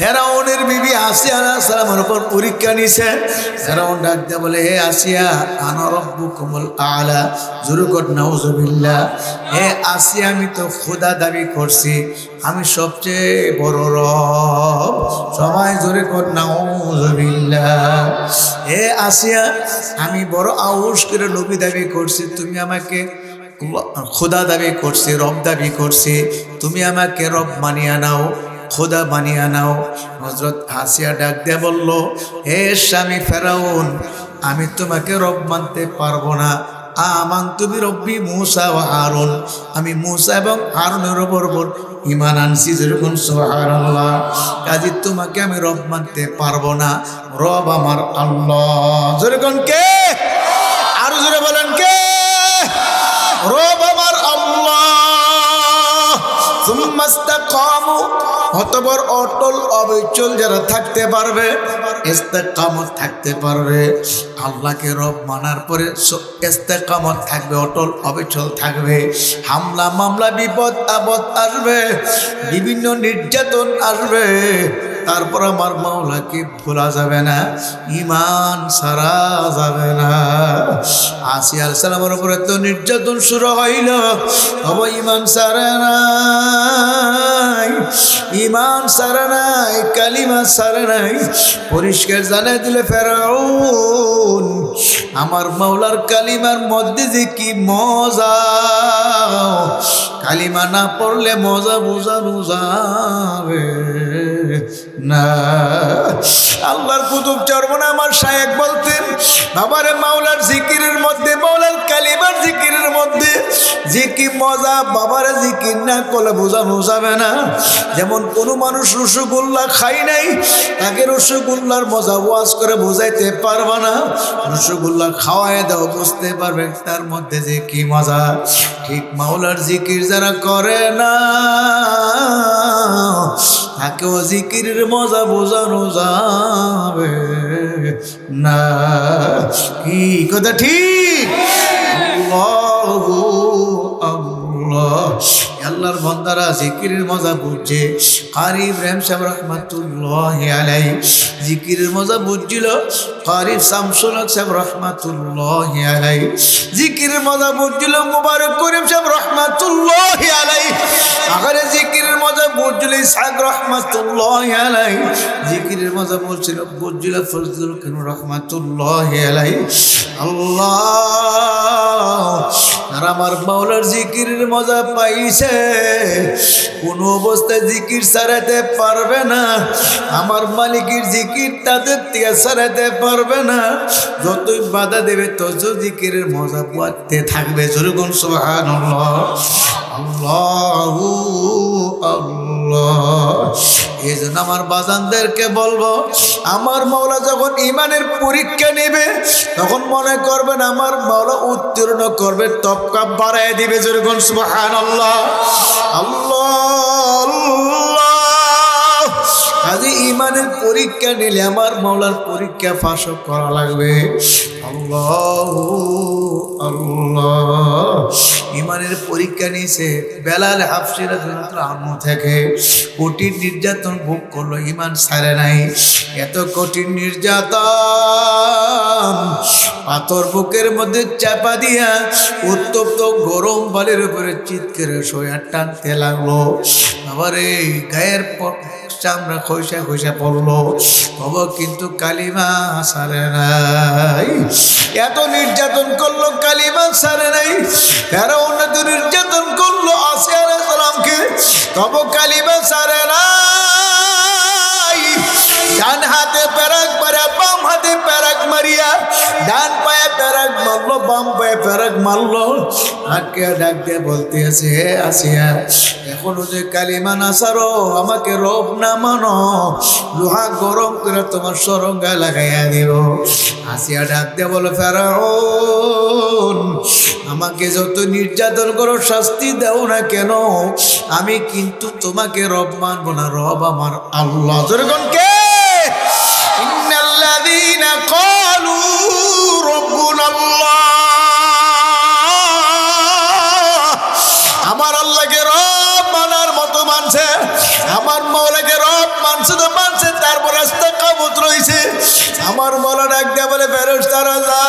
ফেরাউনের বিবি আসিয়া সালামের উপর পরীক্ষা নিছে। ফেরাউন ডাক দিয়ে বলে, হে আসিয়া আনরব্বু কমল আলা জুরুকট নাউজুবিল্লাহ। হে আসিয়া, আমি তো খোদা দাবি করছি। আমি সবচেয়ে বড় রব। সবাই জোরে কর নাউজুবিল্লাহ। হে আসিয়া, আমি বড় আউস করে নবী দাবি করছি। তুমি আমাকে খোদা দাবি করছি, রব দাবি করছি। তুমি আমাকে রব মানিয়া নাও। খোদা বানিয়ে নাও। হজরত হাসিয়া ডাক দিয়ে বলল, হে স্বামী ফেরাউন, আমি তোমাকে রব মানতে পারব না। আমান, তুমি রব্বি মুসা ও আরুন আমি মুসা এবং আরুনের ওপর ইমান আনছি যেরকম সোহারাল্লাহ কাজে তোমাকে আমি রব মানতে পারব না। রব আমার আল্লাহ। যেরকম কে? আরও জোরে বলেন কে? রব আমার আল্লাহ। অতবর অটল অবিচল যারা থাকতে পারবে, ইস্তেকামত থাকতে পারবে। আল্লাহকে রব মানার পরে ইস্তেকামত থাকবে, অটল অবিচল থাকবে। হামলা মামলা, বিপদ আপদ আসবে, বিভিন্ন নির্যাতন আসবে। তারপর আমার মাওলাকে ভোলা যাবে না ইমান সারা যাবে না। আসি আল সালামের উপরে তো নির্যাতন শুরু হইল, তবে ইমান সারা নাই ইমান সারা নাই, কালিমা সারা নাই। পরিষ্কার জানাই দিলে ফেরাউন, আমার মাওলার কালিমার মধ্যে যে কি মজা, কালিমা না পড়লে মজা বোঝানো যাবে না। আল্লাহর কুতুব চর্মনা আমার শায়েক বলতেন, বাবারে মাওলার জিকিরের মধ্যে, মাওলার কালিমার জিকিরের মধ্যে, যে কি মজা, বাবারে জিকির না করলে বোঝানো যাবে না। যেমন কোনো মানুষ রসগোল্লা খাই নাই, তাকে রসগোল্লার মজা ওয়াজ করে বোঝাইতে পারবে না। রসগোল্লা খাওয়ায় দাও, বুঝতে পারবে তার মধ্যে যে কি মজা। ঠিক মাওলার জিকির যারা করে না তাকেও জিকিরের মজা বোঝানো যাবে না। কি কথা? ঠিক। আল্লাহু আল্লাহ। আল্লাহর বন্দারা জিকিরের মজা বুঝছে। কারি ইব্রাহিম সাহেব রহমাতুল্লাহ আলাই জিকিরের মজা বুঝছিল। কারি শামসুল সাহেব রহমাতুল্লাহ আলাই জিকিরের মজা বুঝছিল। মুবারক করিম সাহেব রহমাতুল্লাহ আলাই আগারে মজা আল্লাহ, আর আমার মজা পাইছে। কোনো অবস্থায় জিকির সারাতে পারবে না। আমার মালিকের জিকির তাদের থেকে সারাতে পারবে না। যতই বাধা দেবে তত জিকিরের মজা পাতে থাকবে। জরুগুন সোহান আল্লাহ আল্লাহ। এই জন্য আমার বাজানদেরকে বলব, আমার মাওলা যখন ইমানের পরীক্ষা নেবে, তখন মনে করবেন আমার মাওলা উত্তীর্ণ করবে তপকা বাড়ায় দিবে যেরকম সুবহান আল্লাহ আল্লাহ। কাজে ইমানের পরীক্ষা নিলে আমার মাওলার পরীক্ষা ফাঁস করা লাগবে। আল্লাহ আল্লাহ। ইমানের পরীক্ষা নিয়েছে, বেলাল হাফসিরা আম্মু থেকে। কঠিন নির্যাতন ভোগ করল, ইমান সারে নাই। এত কঠিন নির্যাতন, পাথর বুকের মধ্যে চাপা দিয়া উত্তপ্ত গরম বালির উপরে চিৎকারে শোয়া টানতে লাগল। আবার এই গায়ের চামড়া খৈসা খৈসা পড়ল। তবে কিন্তু কালিমা সারে নাই। এত নির্যাতন করল, কালিমা সারে নাই। তারা অন্যত নির্যাতন করল আসে সালামকে। তবে কালিমা সারে নাই। ডান হাতে পেরাক পেরা বাম হাতে প্যারাক মারিয়া, ডান পায়ে প্যারাক মারলো, বাম পায়ে প্যারাক মারলো। আজকে ডাক দিয়ে বলতে আছে হে আসিয়া, এখনও যে কালিমা না সারো, আমাকে রব না মানো। লোহা গরম করে তোমার সরঙ্গা লাগাইয়া দিব। আসিয়া ডাক দিয়ে বলো, ফেরাউন, আমাকে যত নির্যাতন করো, শাস্তি দাও না কেন? আমি কিন্তু তোমাকে রব মানবো না, রব আমার আল্লাহ। কে? আমার রব মানছে তো মানছে উপর রাস্তা কামত রয়েছে আমার মলা ডাক দেয়া বলে ফেরস তারা যা।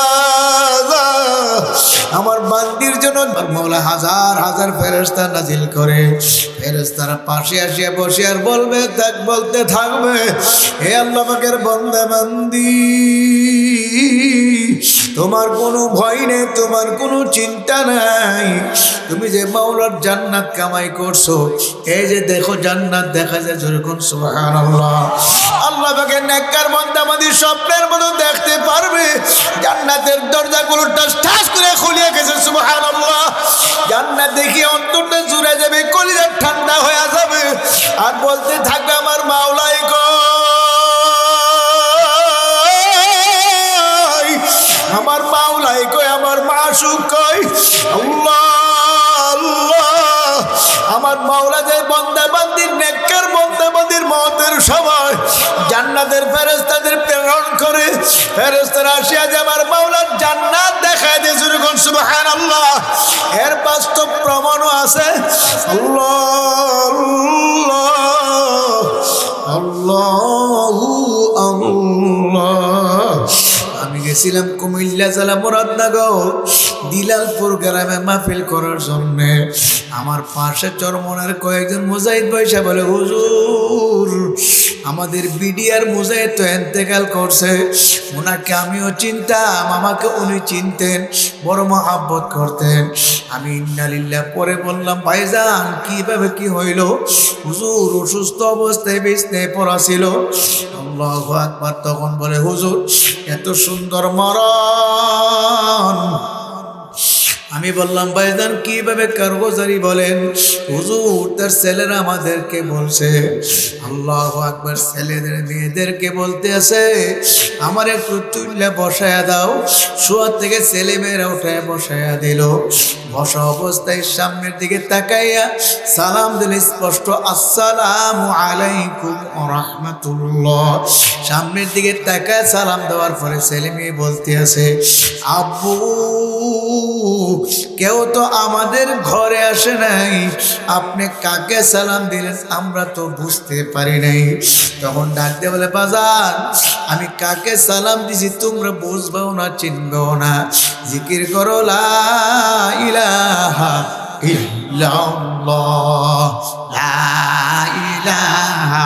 আমার বান্দির জন্য মৌলা হাজার হাজার ফেরস্তা নাজিল করে। ফেরস্তারা পাশে আসিয়া বসে আর বলবে থাক বলতে থাকবে। হে আল্লাহ বন্দা বান্দি তোমার কোনো ভয় নেই, তোমার কোনো চিন্তা নাই। তুমি যে মাওলার জান্নাত কামাই করছ, এই যে দেখো জান্নাত দেখা যায় যেরকম, সুবহানাল্লাহ। আল্লাহ পাকে নেককার বান্দা আমাদের স্বপ্নের মতো দেখতে পারবে। জান্নাতের দরজাগুলো টাস ঠাস করে খুলিয়ে গেছে, সুবহানাল্লাহ। জান্নাত দেখে অন্তরটা জুড়ে যাবে কলিজা ঠান্ডা হয়ে যাবে। আর বলতে থাকবে আমার মাওলাই গো। আমার মাওলাই কই, আমার মাসুক কই? আমার মাওলা যে বন্দা বান্দির নেককার বন্দা বান্দির মতের সময় জান্নাতের ফেরেস্তাদের প্রেরণ করে ফেরেস্তারা আসিয়া যে আমার মাওলার জান্নাত দেখায় দিয়ে শুরু সুবহানাল্লাহ। এর বাস্তব প্রমাণও আছে। আল্লাহ। গেছিলাম কুমিল্লা জেলা মুরাদনগর দিলালপুর গ্রামে মাহফিল করার জন্য। আমার পাশে চরমনের কয়েকজন মুজাহিদ পয়সা বলে, হুজুর আমাদের বিডিআর মুজাহিদ তো এন্তেকাল করছে। ওনাকে আমিও চিনতাম, আমাকে উনি চিনতেন, বড় মহাব্বত করতেন। আমি ইন্নালিল্লাহ পরে বললাম, ভাইজান, কীভাবে কি হইল? হুজুর অসুস্থ অবস্থায় বিছনায় পড়া ছিল। আল্লাহ আকবার তখন বলে, হুজুর, এত সুন্দর মরণ। আমি বললাম, ভাইজান, কীভাবে কারগোজারি বলেন? হুজুর, তার ছেলেরা আমাদেরকে বলছে, আল্লাহ আকবার, ছেলেদের, মেয়েদেরকে বলতে আছে আমার একটু তুললে বসায়া দাও। শোয়া থেকে ছেলে মেয়েরা উঠায় বসায়া দিল। বসা অবস্থায় সামনের দিকে তাকাইয়া সালাম দিলে স্পষ্ট, আসসালাম আলাইকুম রহমতুল্লাহ। সামনের দিকে তাকায় সালাম দেওয়ার পরে ছেলে মেয়ে বলতে আছে আব্বু কেউ তো আমাদের ঘরে আসে নাই। আপনি কাকে সালাম দিলেন আমরা তো বুঝতে পারি নাই। তখন ডাক দিয়ে বলে বাজার আমি কাকে সালাম দিছি তোমরা বুঝবেও না, চিনবেও না। জিকির করো, লা ইলাহা ইল্লাল্লাহ। লা ইলাহা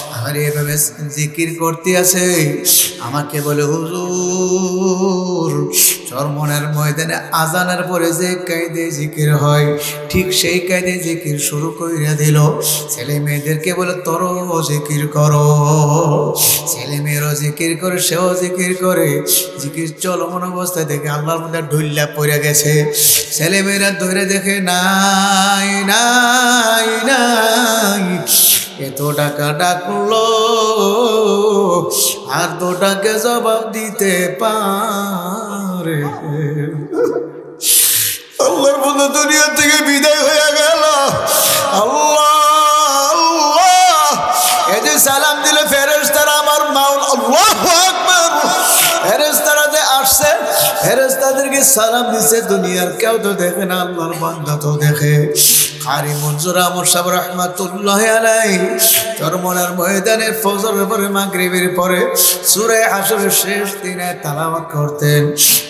আর এভাবে জিকির করতে আছে? আমাকে বলে, হুজুর, চরমনের ময়দানে আজানের পরে যে কায়দে জিকির হয়, ঠিক সেই কায়দে জিকির শুরু কইরা দিল। ছেলে মেয়েদেরকে বলে, তোরও জিকির করো। ছেলে মেয়েরও জিকির করে, সেও জিকির করে। জিকির চলমন অবস্থায় দেখে আল্লাহর মধ্যে ঢুল্লা পড়ে গেছে। ছেলে মেয়েরা ধরে দেখে, নাই নাই নাই। এত টাকা ডাকলো? আর তো টাকা জবাব দিতে পারে। আল্লাহর বন্ধু দুনিয়া থেকে বিদায় হয়ে গেল। আল্লাহ আল্লাহ। এই যে সালাম দিল ফেরেশতারা আমার মাউল আল্লাহ ফেরেশতারা যে আসছে, ফেরেশতাদেরকে সালাম দিছে, দুনিয়ার কেউ তো দেখে না, আল্লাহর বান্দা তো দেখে। কারি মঞ্জুর আমর সাহেব রহমাতুল্লাহ আলাই চরমনার ময়দানে ফজর পরে মাগরিবের পরে সুরে হাসরের শেষ দিনে তালাওয়াত করতেন।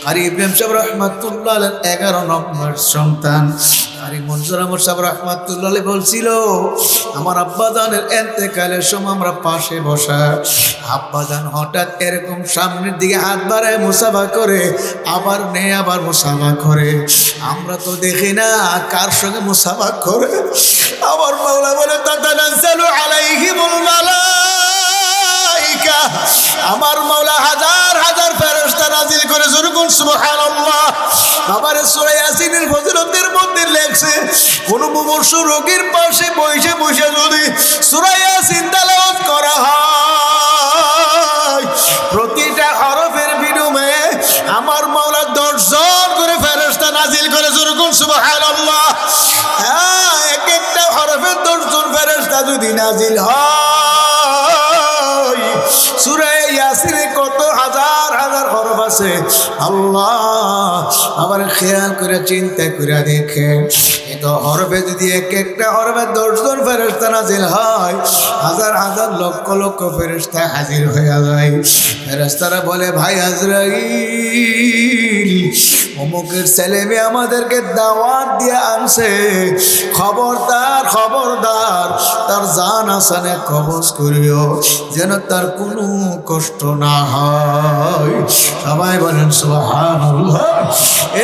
কারি ইব্রাহিম সাহেব রহমাতুল্লাহ এগারো নম্বর সন্তান। কারি মঞ্জুর আমর সাহেব রহমাতুল্লাহ বলছিল, আমার আব্বাদানের এতেকালের সময় আমরা পাশে বসা। আব্বাদান হঠাৎ এরকম সামনের দিকে হাত বাড়ায় মুসাফা করে, আবার নেই আবার মুসাফা করে। আমরা তো দেখি না কার সঙ্গে মুসাফা করে। আমার মাওলা বলে, তাতানাজ্জালু আলাইহিমুল আমার মাওলা হাজার হাজার ফেরেশতা নাজিল করে জোরে কোন সুবহানাল্লাহ। আমার সূরা ইয়াসিনের ফজিলতের মধ্যে লেগছে কোন মুমূর্ষু রোগীর পাশে বসে বসে যদি সুরাইয়া চিন্তালাওয়াত করা হয়, প্রতিটা হরফের বিনিময়ে আমার মাওলা করে ফেরেশতা নাজিল করে যেরকম সুবহানাল্লাহ। হ্যাঁ এক একটা হরফের দর্শন ফেরেশতা যদি নাজিল হয় সূরা ইয়াসিনে কত হাজার হাজার হরফ আছে। আল্লাহ আবার খেয়াল করে, চিন্তা করে দেখে এত হরফে যদি এক একটা হরফে দশজন ফেরেস্তা নাজিল হয়, হাজার হাজার লক্ষ লক্ষ ফেরেস্তা হাজির হয়ে যায়। ফেরেস্তারা বলে, ভাই হাজরাইল অমুকের ছেলে মেয়ে আমাদেরকে দাওয়াত দিয়ে আনছে। খবরদার খবরদার, তার জান আসানে কবজ করিও, যেন তার কোনো কষ্ট না হয়। সবাই বলেন সোহান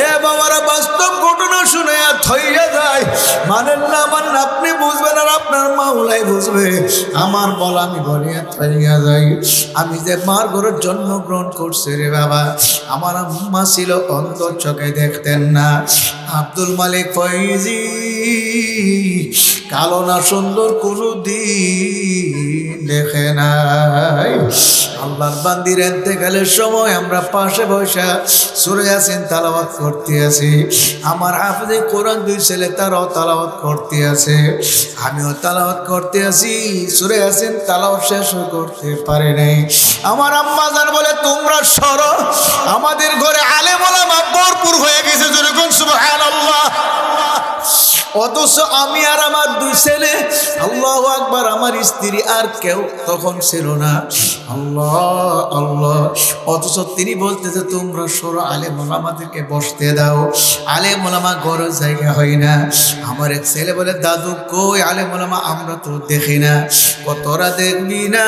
এ বাবারা, বাস্তব ঘটনা শুনে থইয়া যায়। মানেন না, মানেন আপনি বুঝবেন আর আপনার মাওলাই বুঝবে। আমার বলা আমি বলি আর থইয়া যাই। আমি যে মার ঘরের জন্মগ্রহণ করছি রে বাবা, আমার আম্মা ছিল অন্ধ চোখে দেখতেন না। আব্দুল মালিক ফৈজি, কালো না সুন্দর কোনো দিন দেখে নাই। আল্লাহর বান্দির এতেকালের সময় আমরা পাশে বসা সুরে আছেন তালাবাত করতে আছি। আমার হাফিজে কোরআন দুই ছেলে তারাও তালাওয়াত করতে আছে। আমিও তালাওয়াত করতে আছি। সুরে আছেন তালাওয়াত শেষ করতে পারে নাই। আমার আম্মা জান বলে, তোমরা সর। আমাদের ঘরে আলে ওলামা ভরপুর হয়ে গেছে যেরকম, সুবহানাল্লাহ। অথচ আমি আর আমার দুই ছেলে, আল্লাহ আকবার, আমার স্ত্রী আর কেউ তখন ছিল না। আল্লাহ আল্লাহ। অথচ তিনি বলতে যে, তোমরা সরো আলে মোলামাদেরকে বসতে দাও। আলে মোলামা গড় জায়গা হয় না। আমার এক ছেলে বলে, দাদু কই আলে মোলামা আমরা তো দেখি না। কতরা দেখবি না।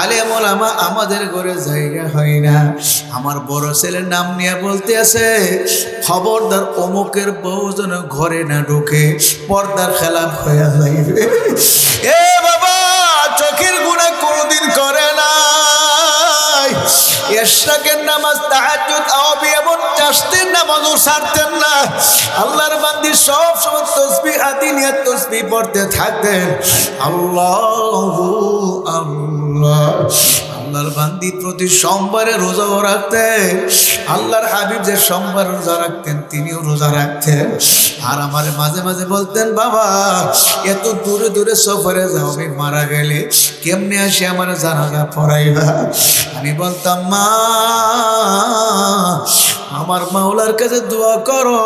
আলে মোলামা আমাদের ঘরে জায়গা হয় না। আমার বড় ছেলের নাম নিয়ে বলতে আছে, খবরদার অমুকের বউ যেন ঘরে না ঢুকে পর্দার খেলাপ হয়ে যাইবে এ বাবা, চোখের গুণা কোনোদিন করে না এশরাকের নামাজ তাহাজ্জুদ, আওয়াবি এমন চাষতেন নামাজও ছাড়তেন না। আল্লাহর বান্দি সব সময় তসবিহ হাতি নিয়ে তসবিহ পড়তে থাকতেন। আল্লাহ আল্লাহ। আল্লাহর বান্দি প্রতি সোমবারে রোজাও রাখতেন, আল্লাহর হাবিব যে সোমবার রোজা রাখতেন, তিনিও রোজা রাখতেন। আর আমার মাঝে মাঝে বলতেন, বাবা, এত দূরে দূরে সফরে যাও, আমি মারা গেলে কেমনে আসে আমার জানাজা পড়াইবা? আমি বলতাম, মা আমার মাওলার কাছে দোয়া করো।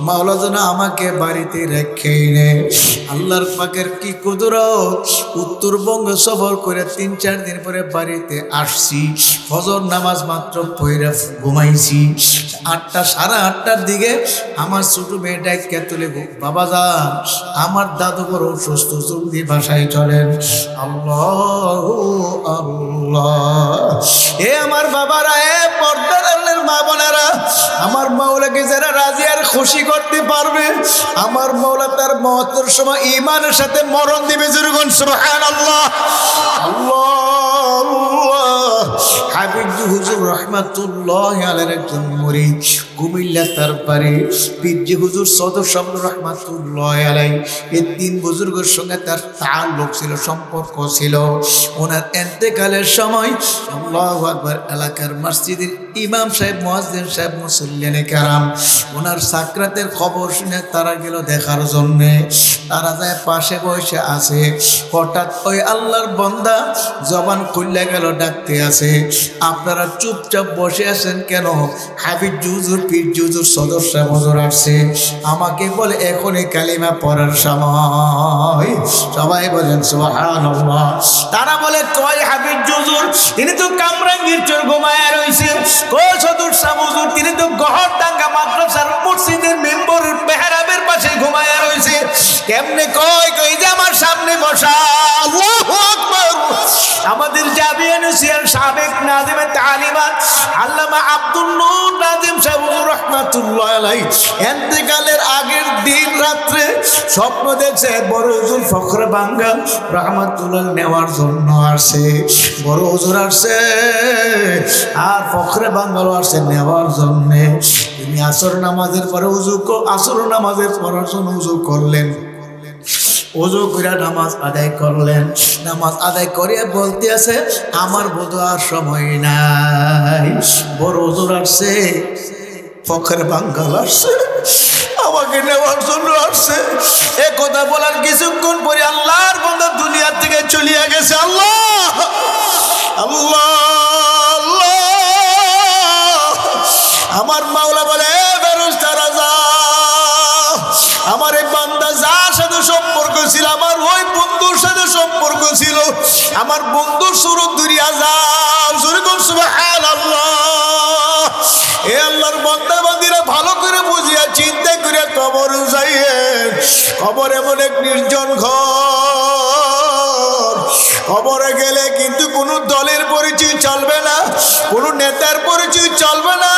মাওলা যেন আমাকে বাড়িতে রেখেই নে। আল্লাহর পাকের কি কুদরত? উত্তরবঙ্গ সফর করে তিন, চার দিন পরে বাড়িতে আসছি। ফজর নামাজ মাত্র পয়রা ঘুমাইছি। আটটা, সাড়ে আটটার দিকে আমার ছোট মেয়েটাই কে তুলে বাবা যান, আমার দাদু বড় অসুস্থ জলদি ভাষায় চলেন। আল্লাহ আল্লাহ। এ আমার বাবারা, এ পর্দার মা বোনেরা, আমার মাওলাকে যারা রাজি আর খুশি করতে পারবে, আমার মাওলা তার মহত্তর সময় ইমানের সাথে মরণ দিবে যেরকম সুবহানাল্লাহ। আল্লাহ হাবিব হুজুর রহমাতুল্লাহ আলের একজন মরিদ। কুমিল্লা তার পারে। পীরজি হুজুর সদর রহমাতুল্লাহ আলাই এই তিন বুজুর্গের সঙ্গে তার তাল্লুক ছিল, সম্পর্ক ছিল। ওনার এন্তেকালের সময় আল্লাহ আকবার এলাকার মসজিদের ইমাম সাহেব মহাজিন সাহেব, মুসল্লিয়ানে কারাম, ওনার সাকরাতের খবর শুনে তারা গেল দেখার জন্যে। তারা যায় পাশে বসে আছে। হঠাৎ ওই আল্লাহর বন্দা জবান খুললে গেল, ডাকতে আছে, আপনারা চুপচাপ বসে আছেন কেন? হাবিব জুজুর পীর জুজুর সদস্য আসছে, আমাকে বলে, এখনই কালিমা পড়ার সময়। সবাই বলেন তারা বলে, কয় হাবিব জুজুর তিনি তো কামরাঙ্গীর চোর ঘুমায় রয়েছে কয় সদর সামুজুর তিনি তো গহর ডাঙ্গা মাদ্রাসার মসজিদের মেম্বর মেহরাবের পাশে ঘুমায় রয়েছে কেমনে কয় কই যে আমার সামনে বসা? আমাদের জাবিয়ান হুসেন সাবেক নাজিমে তালিমাত আল্লামা আব্দুল নূর নাজিম সাহেব রহমাতুল্লাহ আলাই এন্তেকালের আগের দিন রাত্রে স্বপ্ন দেখছে, বড় হুজুর ফখরে বাঙ্গাল রহমাতুল্লাহ নেওয়ার জন্য আসে। বড় হুজুর আসছে আর ফখরে বাঙ্গালও আসছে নেওয়ার জন্যে। তিনি আসর নামাজের পরে উজু আসর নামাজের পড়ার জন্য উজু করলেন। ওজু করে নামাজ আদায় করলেন। নামাজ আদায় করে বলতে আছে, আমার বোধ আর সময় নাই। বড় ওজোর আসছে, ফখের বাঙ্গাল আসছে, আমাকে নেওয়ার জন্য আসছে। এ কথা বলার কিছুক্ষণ পরে আল্লাহর বন্ধু দুনিয়ার থেকে চলিয়া গেছে। আল্লাহ! আল্লাহ! আল্লাহ! আমার মাওলা বলে সম্পর্ক ছিল, আমার ওই বন্ধুর সাথে সম্পর্ক ছিল। আমার বন্ধুর সুরত দুরিয়া যাও। সুরকম সুবহানাল্লাহ। এ আল্লাহর বান্দা ভালো করে বুঝিয়া চিন্তা করে কবর যাইয়ে, কবর এমন এক নির্জন ঘর। কবরে গেলে কিন্তু কোনো দলের পরিচয় চলবে না, কোনো নেতার পরিচয় চলবে না।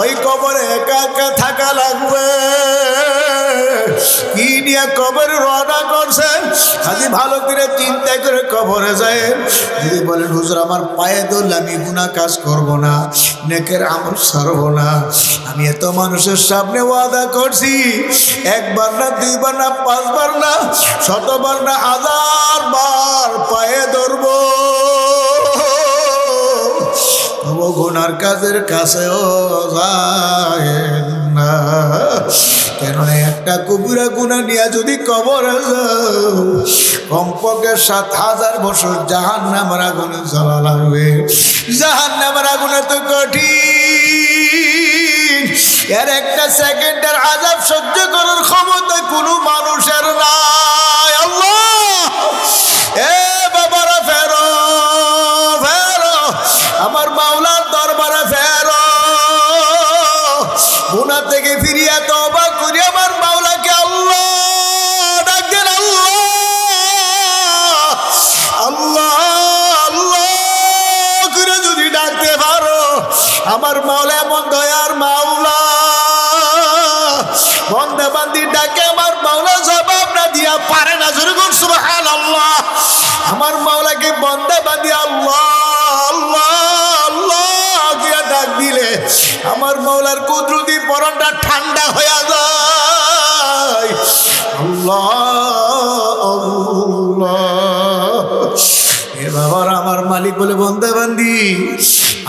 ওই কবরে একা একা থাকা লাগবে। কি নিয়ে কবর রওনা করছে? খালি ভালো করে চিন্তা করে কবরে যায়। যদি বলেন, হুজুর, আমার পায়ে ধরলে আমি গুণা কাজ করব না, নেকের আমল সারব না। আমি এত মানুষের সামনে ওয়াদা করছি, একবার না, দুইবার না, পাঁচবার না, শতবার না হাজার বার পায়ে ধরবো। গুনার কাজের কাছেও যায় না। কেননা একটা কুকুরা গুণা নিয়ে যদি কবর কমপক্ষে সাত হাজার বছর জাহান নামের আগুনে জ্বালা লাগবে। জাহান নামের আগুনে তো কঠিন। এর একটা সেকেন্ডের আজাব সহ্য করার ক্ষমতা কোনো মানুষের নাই। মাওলাকে বন্দে বাঁধি, আল্লাহ আল্লাহ আল্লাহ, গিয়া ডাক দিলে আমার মাওলার কুদরতি পরনটা ঠান্ডা হয়ে যায়। আল্লাহ মালিক বলে, বন্দে বান্দি,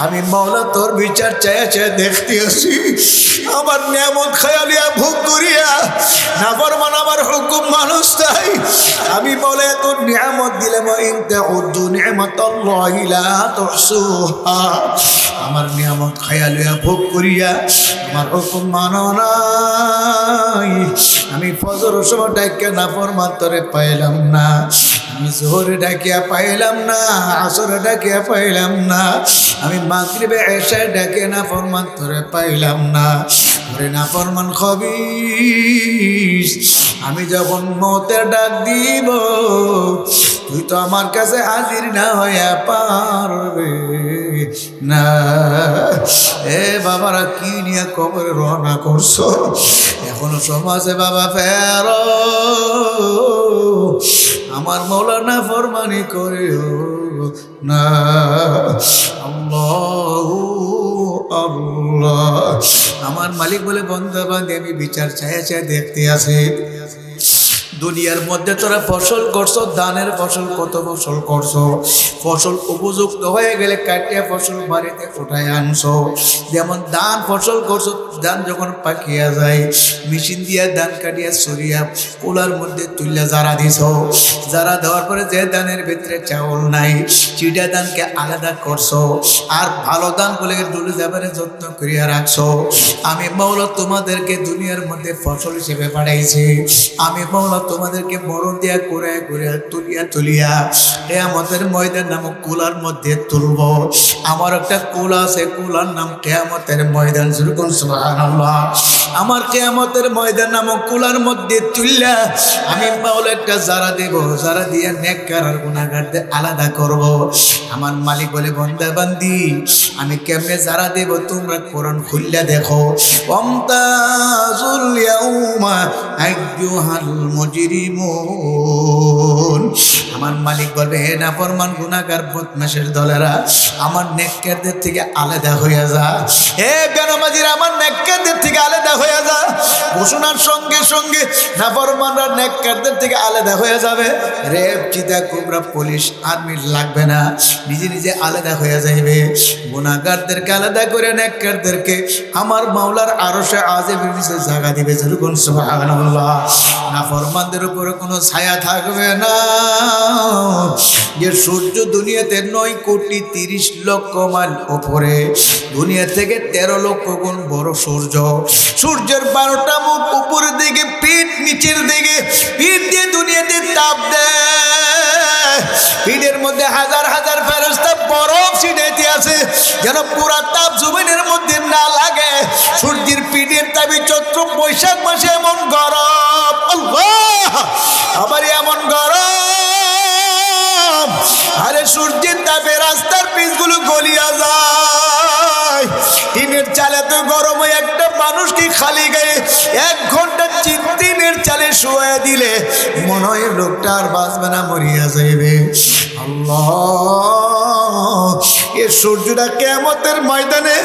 আমি মাওলা তোর বিচার চাইয়া চাই দেখতে আসি। আমার নিয়ামত খায়ালিয়া ভোগ করিয়া না ফরমান আমার হুকুম মানুষ তাই। আমি বলে তোর নিয়ামত দিলে ইনতে উদ্দু নিয়ামত লা তুহসুহা। আমার নিয়ামত খায়ালিয়া ভোগ করিয়া, আমার হুকুম মানো নাই। আমি ফজর সময় ডাকিয়া না ফরমান তোরে পাইলাম না। জোহরে ডাকিয়া পাইলাম না, আসরে ডাকিয়া পাইলাম না। আমি মাগরিবে এসে ডাকে না ফরমান তোরে পাইলাম না। ওরে না ফরমান খবিস, আমি যখন মতের ডাক দিব, তুই তো আমার কাছে হাজির না হইয়া পারবে না। এ বাবারা, কি নিয়ে কবরে রওনা করছ? এখনও সমাজে বাবা ফের। আমার মৌলানা ফরমানি করে না। আমার মালিক বলে বন্ধ বান্ধে আমি বিচার চায়া চায় দেখতে আসে। দুনিয়ার মধ্যে তোরা ফসল করছ, ধানের ফসল কত ফসল করছ? ফসল উপযুক্ত হয়ে গেলে কাটিয়া ফসল বাড়িতে উঠায় আনছো। যেমন ধান ফসল করছ, ধান যখন পাকিয়া যায়, মেশিন দিয়া ধান কাটিয়া সরিয়া কোলার মধ্যে তুললে যারা দিছ। যারা দেওয়ার পরে যে ধানের ভিতরে চাউল নাই চিটা ধানকে আলাদা করছ। আর ভালো ধান বলে ডুলে যাবারে যত্ন করিয়া রাখছো। আমি মৌলা তোমাদেরকে দুনিয়ার মধ্যে ফসল হিসেবে পাঠাইছি আমি মৌলা তোমাদেরকে বড় দিয়া করে করে তুলিয়া তুলিয়া এ আমাদের ময়দান নামক কুলার মধ্যে তুলব। আমার একটা কুল আছে, কুলার নাম কেয়ামতের ময়দান। যেরকম সুবহানাল্লাহ। আমার কেয়ামতের ময়দান নামক কুলার মধ্যে তুললা আমি মাওলা একটা যারা দেব। যারা দিয়ে নেককার আর গুনাহগারদের আলাদা করব। আমার মালিক বলে বন্দা বান্দি আমি কেমনে যারা দেব? তোমরা কোরআন খুললে দেখো। অমতাজুল ইয়াউমা আইয়ুহাল মুজরিমুন আমার মালিক বলবে হে না ফরমান গুনাগার বদমাসের দলেরা, আমার নেককারদের থেকে আলাদা হয়ে যা। হে বেনামাজির, আমার নেককারদের থেকে আলাদা হয়ে যা। ঘোষণার সঙ্গে সঙ্গে নাফরমানরা নেককারদের থেকে আলাদা হয়ে যাবে। রেপ, চিতা কুমরা পুলিশ, আর্মি লাগবে না। নিজে নিজে আলাদা হয়ে যাইবে। গুনাগারদেরকে আলাদা করে নেককারদেরকে আমার মাওলার আরও সে আজেবের নিচে জায়গা দিবে যেরকম সুবহানাল্লাহ। নাফরমানদের উপরে কোনো ছায়া থাকবে না। যে সূর্য দুনিয়াতে নয় কোটি তিরিশ লক্ষ মাইল ওপরে দুনিয়া থেকে তেরো লক্ষ গুণ বড় সূর্য। সূর্যের বারোটা মুখ উপরের দিকে, পিঠ নিচের দিকে, পিঠ দিয়ে দুনিয়াতে তাপ দেয়। পিঠের মধ্যে হাজার হাজার ফেরস্তা বরফ ছিটাইতে আছে যেন পুরা তাপ জমিনের মধ্যে না লাগে। সূর্যের পিঠের তাপে চৈত্র বৈশাখ মাসে এমন গরম আবার এমন গরম। আরে সূর্যের তাপে রাস্তার পিচগুলো গলিয়া যায়। টিনের চালে তো গরম একটা মানুষকে খালি গায়ে এক ঘণ্টা টিনের চালে শুয়ে দিলে মনে হয় লোকটা আর বাঁচবে না, মরিয়া যাইবে। এ সূর্যটা কেমতের ময়দানে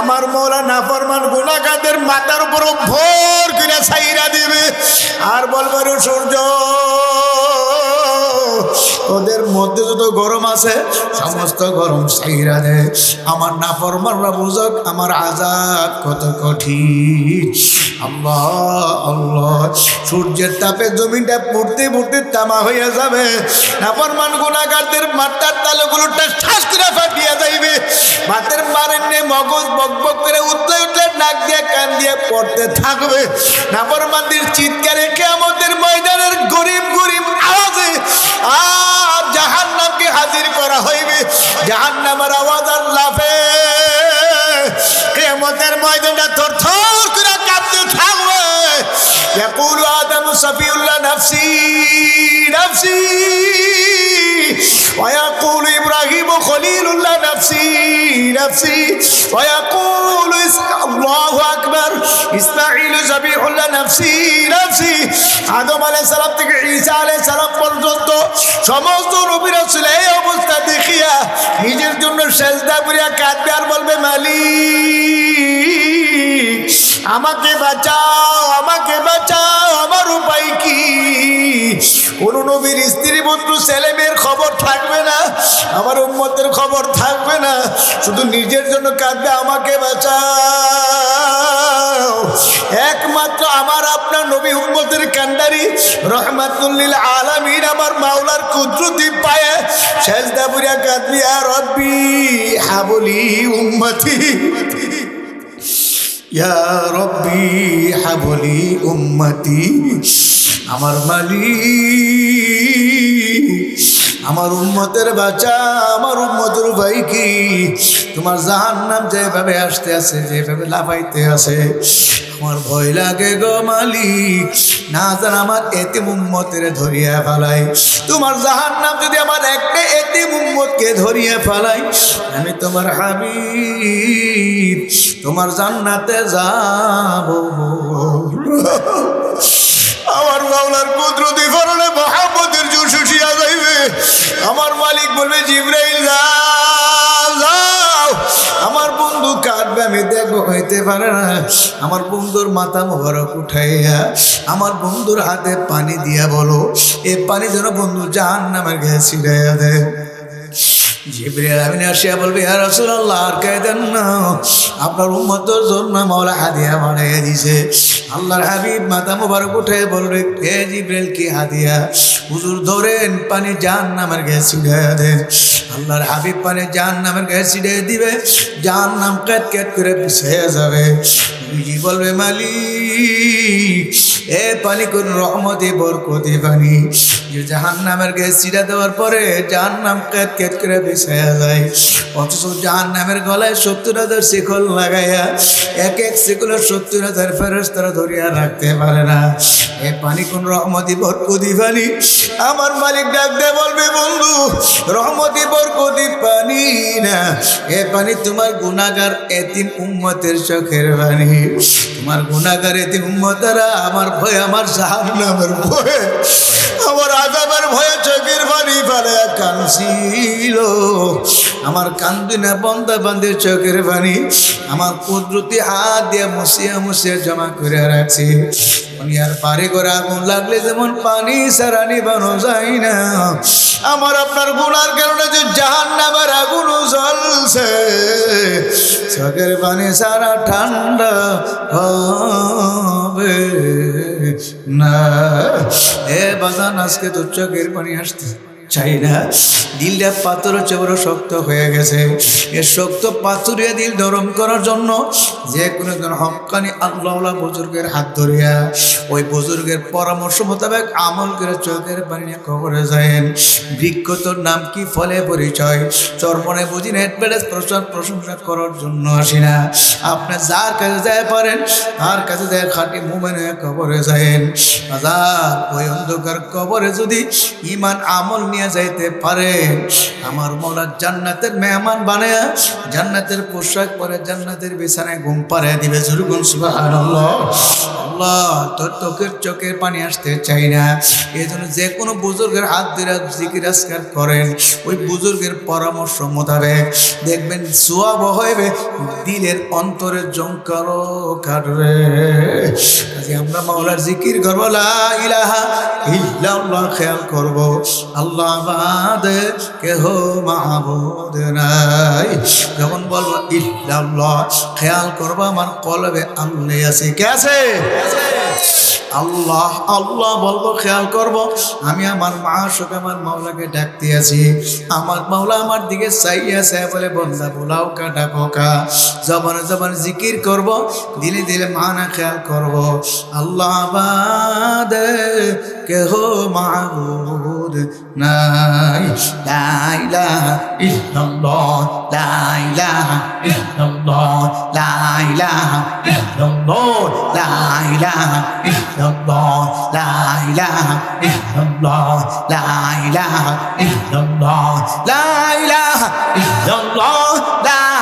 আমার মৌলা নাফরমান গুণাগাদের মাথার উপর ভোর করে ছাইরা দিবে। আর বলবার সূর্য ওদের মধ্যে যত গরম আছে, সমস্ত গরম সাইরা দে। আমার নাফরমানরা বুঝক, আমার আজাদ কত কঠিন। আল্লাহ আল্লাহ। সূর্যের তাপে জমিনটা পড়তে পড়তে তামা হয়ে যাবে। নাফরমান গুণাগারদের মাথার তালুগুলোটা ঠাস করে ফাটিয়ে যাইবে। মাথার মারেন্নে মগজ বক বক করে উঠলে উঠলে নাক দিয়ে কান দিয়ে পড়তে থাকবে। নাফরমানদের চিৎকারে কেমতের ময়দানের গরিব গরিব আওয়াজে আর জাহান নামকে হাজির করা হইবে জাহান নামের আওয়াজ আর লাফে কেমতের ময়দানটা থর থর করে কাঁপতে থাকবে يقول آدم صفي الله نفسي نفسي نفسي نفسي ويقول إس- الله أكبر إسماعيل ذبيح الله نفسي نفسي আদম আলাই সালাম থেকে ঈসা আলাই সালাম পর্যন্ত সমস্ত নবী রাসূল এই অবস্থা দেখিয়া নিজের জন্য সেজদা করিয়া কাঁদবে আর বলবে মালিক আমাকে বাঁচাও আমাকে বাঁচাও আমার উপায় কি কোন নবীর স্ত্রী পুত্র ছেলে মেয়ের খবর থাকবে না। আমার উম্মতের খবর থাকবে না। শুধু নিজের জন্য কাঁদবে, আমাকে বাঁচাও। একমাত্র আমার আপনার নবী উম্মতের কান্ডারি, রহমাতুল্লিল আলামিন, আমার মাওলার কুদরতি পায়ে সেজদা বুড়িয়া কাঁদবি আর রব্বি, হাবলি উম্মতি, ইয়া রব্বি, হাবলি উম্মতি। আমার মালিক, আমার উম্মতের বাচ্চা, আমার উম্মতের ভাই কি? তোমার জাহান নাম যেভাবে আসতে আছে, যেভাবে লাফাইতে আছে, আমার ভয় লাগে গো মালিক, না জান আমার এতে উম্মতের ধরিয়া ফেলাই। তোমার জাহান নাম যদি আমার একটা এতে উম্মতকে ধরিয়া ফেলাই, আমি তোমার হাবিব, তোমার জান্নাতে যাব। আমার মাওলার কুদরতি কারণে মহাব্বতের জোশ উঠিয়া যাইবে। আমার মালিক বলবে, জিব্রাইল। আমার বন্ধু কাঁদবে, আমি দেখব, হইতে পারে না। আমার বন্ধুর মাথা মোবারক উঠাইয়া, আমার বন্ধুর হাতে পানি দিয়া বলো। এ পানি যেন বন্ধু জাহান নামের ঘে ছিড়াইয়া দেয়। জিবরিল আমিন আসিয়া বলবে, ইয়া রাসূলুল্লাহ, আর কে দেন না। আপনার উম্মতের জন্য মাওলা হাদিয়া বানিয়ে দিয়েছে আল্লাহর হাবিব মাথা মুবারক উঠে বলবে, হে জিবরিল, কি হাদিয়া? হুজুর ধরেন, পানি জাহান্নামের গ্যাস ছিড়ে দেন। আল্লাহর হাবিব পানি জাহান্নামের গ্যাস ছিড়ে দিবে, জাহান্নাম কেট কেট করে পিছিয়ে যাবে। নবীজি বলবে, মালিক, এ পানি কোন রহমতে বরকতে পানি যে জাহান নামের গ্যাস ছিড়া দেওয়ার পরে জাহান নাম কেট কেট করে পিছায়া যায় অথচ জাহান নামের গলায় সত্তর হাজার শিকল লাগাইয়া, এক এক শিকলের সত্তর হাজার ফেরস তারা ধরিয়া রাখতে পারে না। এ পানি কোন রহমতি, বরকতি পানি? আমার মালিক ডাক দে বলবে, বন্ধু রহমতি বরকতি পানি না। এ পানি তোমার গুনাগার এতিম উম্মতের চোখের পানি। তোমার গুনাগার এতিম উম্মতেরা আমার ভয়, আমার জাহান্নামের ভয়, আমার আজাবের ভয়ে চোখের পানি ফেলে কানছিল আমার কান্দিনা বন্ধা বান্ধের চোখের পানি আমার কুদরতি হাত দিয়ে মুছিয়া মুছিয়া জমা করে রাখছি। দুনিয়ার পারে করে আগুন লাগলে যেমন পানি সারা নিবানো যায় না। আমার আপনার গুনার কারণে যে জাহান নামের আগুন জ্বলছে, চোখের পানি সারা ঠান্ডা হবে না। এ বাজান, আজকে তোর চোখের পানি আসতে চাই না। দিলটা পাথর চেবড় শক্ত হয়ে গেছে। এ শক্ত পাথরিয়া দিল নরম করার জন্য যে কোনো একজন হকানি আল্লাহ বুজুর্গের হাত ধরিয়া ওই বুজুর্গের পরামর্শ মোতাবেক আমল করে চোখের পানি নিয়ে কবরে যায়েন বৃক্ষ তোর নাম কি ফলে পরিচয়? চরমনে বুঝি নেট প্যালেস প্রচার প্রশংসা করার জন্য আসি না। আপনি যার কাছে যায় পারেন, তার কাছে যায় খাটি হয়ে কবরে যায়েন আজাদ ওই অন্ধকার কবরে যদি ইমান আমল নিয়ে যাইতে পারে। আমার মৌলা জান্নাতের মেহমান বানায়, জান্নাতের পোশাক পরে জান্নাতের বিছানায় ঘুম পাড়ায় দিবে জুরগুন তোর চোখের পানি আসতে চাই না। এই জন্য যে কোনো বুজুর্গের হাত করেন। ওই বুজুর্গের পরামর্শ মোতাবেক দেখবেন সোয়াব হইবে, দিলের অন্তরে জঙ্কারও কাটবে। আমরা মাওলার জিকির করব, লা ইলাহা খেয়াল করব। আল্লাহ বাদে কেহ মাহবুদ নাই। যখন বলব ইল্লাল্লাহ, খেয়াল করব আমার কলবে আল্লাহ আছে। কে আছে? আল্লাহ আল্লাহ বলব, খেয়াল করব। আমি আমার মা সবে আমার মাওলাকে ডাকতে আছি। আমার মাওলা আমার দিকে চাইয়া চাই বলে বন্ধা বোলাও কা ডাকো কা জবানে জবান জিকির করব, দিলে দিলে মা না খেয়াল করব। আল্লাহ বাদ কেহ মামুর নাই। লাইলা ইল্লাল্লাহ লাইলা ইল্লাল্লাহ লাইলা ইল্লাল্লাহ লাইলা ইল্লাল্লাহ লাইলা ইল্লাল্লাহ লাইলা ইল্লাল্লাহ লাইলা ইল্লাল্লাহ